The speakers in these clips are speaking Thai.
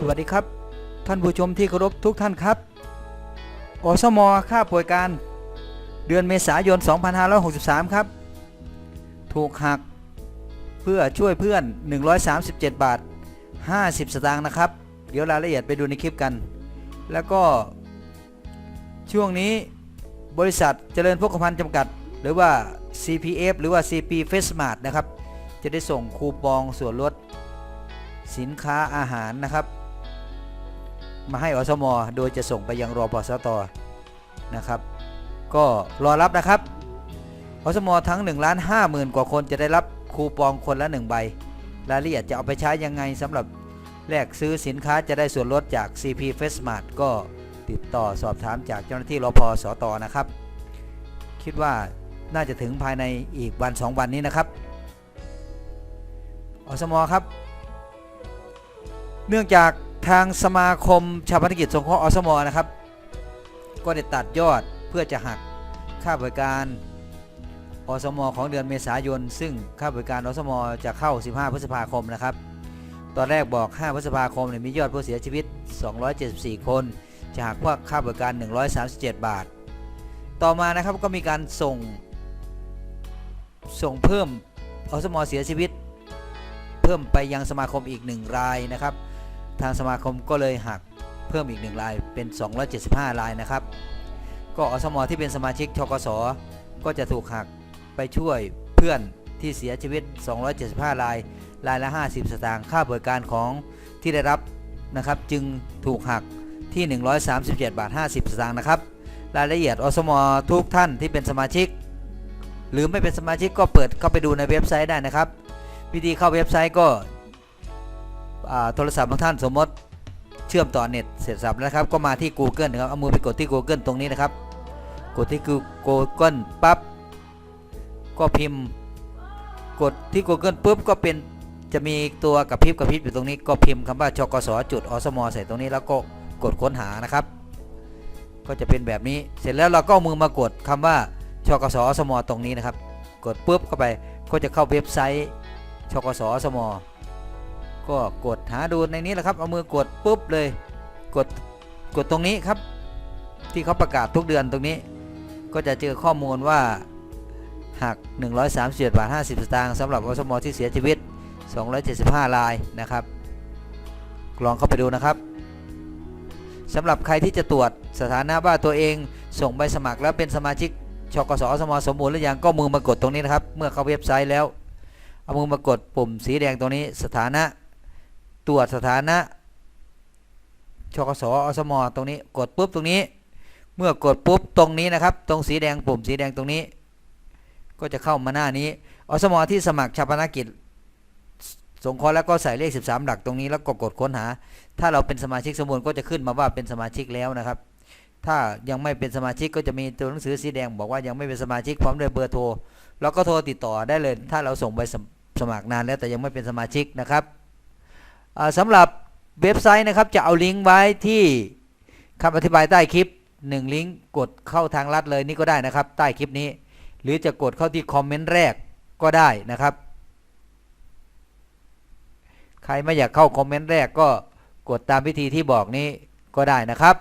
สวัสดีครับ ท่านผู้ชมที่เคารพทุกท่านครับ อสมค่าป่วยการ เดือนเมษายน 2563 ครับ ถูกหักเพื่อช่วยเพื่อน 137 บาท 50 สตางค์นะครับ เดี๋ยวรายละเอียดไปดูในคลิปกัน แล้วก็ ช่วงนี้บริษัทเจริญพกพันธ์จำกัด หรือว่า CPF หรือว่า CP f a c e m a r t นะครับ จะได้ส่งคูปองส่วนลดสินค้าอาหารนะครับ มาให้อสมอโดยจะส่งไปยังรอปสตนะครับ ก็รอรับนะครับอสมอทั้ง1ล้าน5หมื่นกว่าคนจะได้รับคูปองคนละ 1 ใบ รายละเอียดจะเอาไปใช้ยังไงสำหรับแลกซื้อสินค้าจะได้ส่วนลดจาก CP f a c e m a r t ก็ติดต่อสอบถามจากเจ้าหน้าที่รอพสตนะครับ คิดว่าน่าจะถึงภายในอีกวัน 2 วันนี้นะครับอสมอครับ เนื่องจาก ทางสมาคมชาวพันักกิจสงเคราะห์อสมนะครับ ก็ได้ตัดยอดเพื่อจะหักค่าบริการอสมของเดือนเมษายน ซึ่งค่าบริการอสมจะเข้า 15 พฤษภาคมนะครับ ตอนแรกบอก 5 พฤษภาคมเนี่ยมียอดผู้เสียชีวิต 274 คน จะหักพวกค่าบริการ 137 บาท ต่อมานะครับก็มีการส่ง ส่งเพิ่มอสมเสียชีวิต เพิ่มไปยังสมาคมอีก 1 รายนะครับ ทางสมาคมก็เลยหักเพิ่มอีก 1 รายเป็น 275 รายนะครับ ก็อสมที่เป็นสมาชิกทกสก็จะถูกหักไปช่วยเพื่อนที่เสียชีวิต 275 ราย รายละ 50 สตางค์ค่าบริการของที่ได้รับนะครับ จึงถูกหักที่ 137 บาท 50 สตางค์นะครับ รายละเอียดอสมทุกท่านที่เป็นสมาชิก หรือไม่เป็นสมาชิกก็เปิดเข้าไปดูในเว็บไซต์ได้นะครับ วิธีเข้าเว็บไซต์ก็ โทรศัพท์ของท่านสมมติเชื่อมต่อเน็ตเสร็จสับแล้วนะครับ ก็มาที่ Google นะครับ เอามือไปกดที่ Google ตรงนี้นะครับ กดที่ Google ปั๊บ ก็พิมพ์ กดที่ Google ปุ๊บก็เป็นจะมีตัวกระพริบกระพริบอยู่ตรงนี้ ก็พิมพ์คำว่าชกสจุดอสมใส่ตรงนี้แล้วก็กดค้นหานะครับ ก็จะเป็นแบบนี้เสร็จแล้วเราก็เอามือมากดคำว่าชกสอสมตรงนี้นะครับ กดปุ๊บเข้าไปก็จะเข้าเว็บไซต์ชกสอสม ก็กดหาดูในนี้แหละครับ เอามือกดปุ๊บเลย กดกดตรงนี้ครับ ที่เขาประกาศทุกเดือนตรงนี้ ก็จะเจอข้อมูลว่าหัก137บาท50 สตางค์สำหรับอสมที่เสียชีวิต 275 รายนะครับ ลองเข้าไปดูนะครับสำหรับใครที่จะตรวจสถานะว่าตัวเองส่งใบสมัครแล้วเป็นสมาชิกชกสอสมสมบูรณ์หรือยังก็มือมากดตรงนี้นะครับ เมื่อเข้าเว็บไซต์แล้ว เอามือมากดปุ่มสีแดงตรงนี้สถานะ ตรวจสถานะชกสอสมตรงนี้กดปุ๊บตรงนี้ เมื่อกดปุ๊บตรงนี้นะครับ ตรงสีแดงปุ่มสีแดงตรงนี้ ก็จะเข้ามาหน้านี้อสมที่สมัครชาปนกิจสงเคราะห์แล้วก็ใส่เลข 13 หลักตรงนี้แล้วก็กดค้นหา ถ้าเราเป็นสมาชิกสมบูรณ์ก็จะขึ้นมาว่าเป็นสมาชิกแล้วนะครับ ถ้ายังไม่เป็นสมาชิกก็จะมีตัวหนังสือสีแดง บอกว่ายังไม่เป็นสมาชิกพร้อมด้วยเบอร์โทรเราก็โทรติดต่อได้เลย ถ้าเราส่งใบสมัครนานแล้วแต่ยังไม่เป็นสมาชิกนะครับ สำหรับเว็บไซต์นะครับจะเอาลิงก์ไว้ที่คำอธิบายใต้คลิป 1 ลิงก์กดเข้าทางลัดเลยนี่ก็ได้นะครับ ใต้คลิปนี้ หรือจะกดเข้าที่คอมเมนต์แรกก็ได้นะครับ ใครไม่อยากเข้าคอมเมนต์แรกก็กดตามวิธีที่บอกนี้ก็ได้นะครับ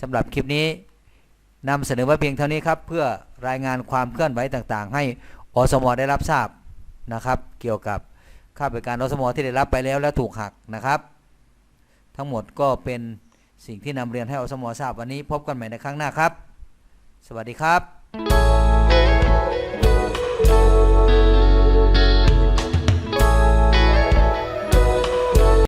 สำหรับคลิปนี้นำเสนอไว้เพียงเท่านี้ครับ เพื่อรายงานความเคลื่อนไหวต่างๆ ให้อสมได้รับทราบนะครับ เกี่ยวกับ ค่าบริการอสมที่ได้รับไปแล้วและถูกหักนะครับ ทั้งหมดก็เป็นสิ่งที่นำเรียนให้อสมทราบวันนี้ พบกันใหม่ในครั้งหน้าครับ สวัสดีครับ